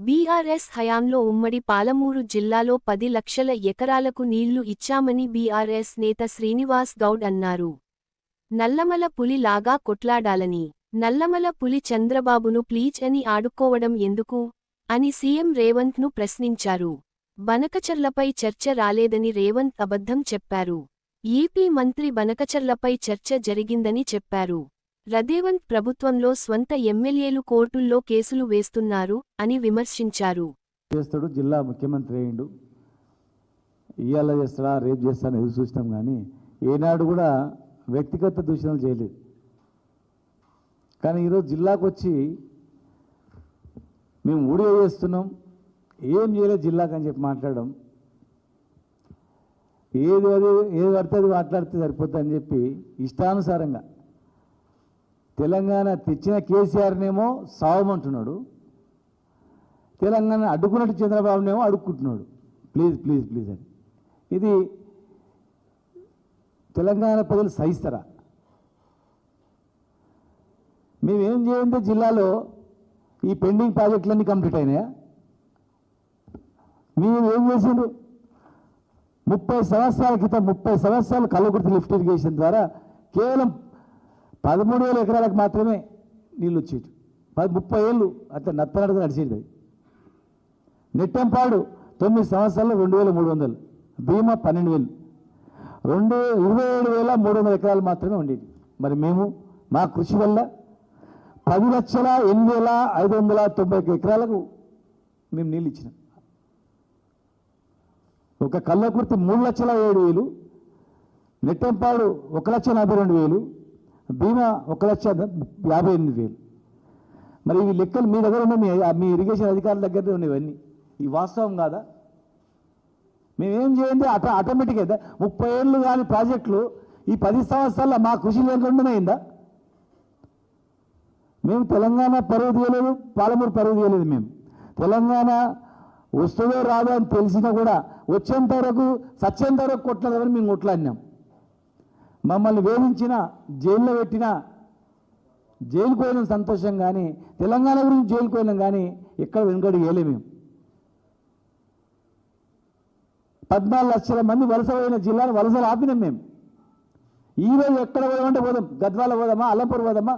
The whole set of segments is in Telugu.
బీఆర్ఎస్ హయాంలో ఉమ్మడి పాలమూరు జిల్లాలో పది లక్షల ఎకరాలకు నీళ్ళు ఇచ్చామని బీఆర్ఎస్ నేత శ్రీనివాస్ గౌడ్ అన్నారు. నల్లమల పులి లాగా కొట్లాడాలని నల్లమల పులి చంద్రబాబును ప్లీజ్ అని ఆడుకోవడం ఎందుకు? అని సీఎం రేవంత్ను ప్రశ్నించారు. బనకచర్లపై చర్చ రాలేదని రేవంత్ అబద్ధం చెప్పారు. ఏపీ మంత్రి బనకచర్లపై చర్చ జరిగిందని చెప్పారు. రదేవంత్ ప్రభుత్వంలో స్వంత ఎమ్మెల్యేలు కోర్టుల్లో కేసులు వేస్తున్నారు అని విమర్శించారు. చేస్తాడు జిల్లా ముఖ్యమంత్రి అయ్యిండు. ఇవాళ చేస్తాడా రేపు చేస్తాను ఎదురు చూసినాం కానీ ఏనాడు కూడా వ్యక్తిగత దూషణలు చేయలేదు. కానీ ఈరోజు జిల్లాకు వచ్చి మేము ఊడియో చేస్తున్నాం. ఏం చేయలేదు జిల్లాకు అని చెప్పి మాట్లాడడం. ఏది అది ఏది పడితే అది మాట్లాడితే సరిపోతుంది అని చెప్పి ఇష్టానుసారంగా తెలంగాణ తెచ్చిన కేసీఆర్నేమో సావమంటున్నాడు. తెలంగాణ అడ్డుకున్నట్టు చంద్రబాబునేమో అడుక్కుంటున్నాడు. ప్లీజ్ ప్లీజ్ ప్లీజ్ అని. ఇది తెలంగాణ ప్రజలు సహిస్తారా? మేమేం చేయండి జిల్లాలో ఈ పెండింగ్ ప్రాజెక్టులన్నీ కంప్లీట్ అయినాయా? మేము ఏం చేసిండ్రు? ముప్పై సంవత్సరాల క్రితం ముప్పై సంవత్సరాలు కల్లకుర్తి లిఫ్ట్ ఇరిగేషన్ ద్వారా కేవలం పదమూడు వేల ఎకరాలకు మాత్రమే నీళ్ళు వచ్చేది పది ముప్పై ఏళ్ళు అట్లా నత్తనడుగు నడిచేది అది. నెట్టంపాడు తొమ్మిది సంవత్సరాలు రెండు వేల మూడు వందలు. భీమా పన్నెండు వేలు. రెండు ఇరవై ఏడు వేల మూడు వందల ఎకరాలు మాత్రమే ఉండేది మరి మేము మా కృషి వల్ల పది లక్షల ఎనిమిది వేల ఐదు వందల తొంభై ఒక్క ఎకరాలకు మేము నీళ్ళు ఇచ్చినాం ఒక కళ్ళకుర్తి మూడు లక్షల ఏడు వేలు నెట్టంపాడు ఒక లక్ష నలభై రెండు వేలు బీమా ఒక లక్ష యాభై ఎనిమిది వేలు. మరి ఇవి లెక్కలు మీ దగ్గర ఉన్నాయి మీ మీ ఇరిగేషన్ అధికారుల దగ్గర ఉన్నాయి ఈ వాస్తవం కాదా? మేమేం చేయండి? అట ఆటోమేటిక్ అయితే ముప్పై ఏళ్ళు కాని ప్రాజెక్టులు ఈ పది సంవత్సరాల్లో మా కృషి లేకుండానే అయిందా? మేము తెలంగాణ పరువు తీయలేదు పాలమూరు పరువు తీయలేదు మేము. తెలంగాణ వస్తుందో రాదో అని తెలిసినా కూడా వచ్చేంత వరకు సచ్చేంత వరకు కొట్టలేదని మేము కొట్లాడినాం. మమ్మల్ని వేధించిన జైల్లో పెట్టిన జైలుకు పోయిన సంతోషం కానీ తెలంగాణ గురించి జైలుకు పోయినాం కానీ ఎక్కడ వెనుకడు వేయలే మేము. పద్నాలుగు లక్షల మంది వలస పోయిన జిల్లాను వలసలు ఆపినాం మేము. ఈరోజు ఎక్కడ పోదామంటే పోదాం. గద్వాల పోదామా అల్లంపూర్ పోదామా?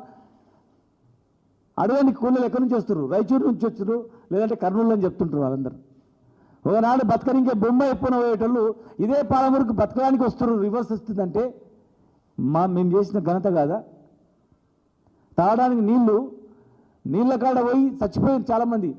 అడగడానికి కూలీలు ఎక్కడి నుంచి వస్తారు రాయచూరు నుంచి వచ్చారు లేదంటే కర్నూలు అని చెప్తుంటారు వాళ్ళందరూ. ఒకనాడు బతకనికే బొమ్మ ఎప్పున పోయేటోళ్ళు ఇదే పాలమూరుకు బతకడానికి వస్తారు రివర్స్ వస్తుందంటే మా మేము చేసిన ఘనత కాదా? తాగడానికి నీళ్ళు నీళ్ళ కాడ పోయి చచ్చిపోయారు చాలామంది.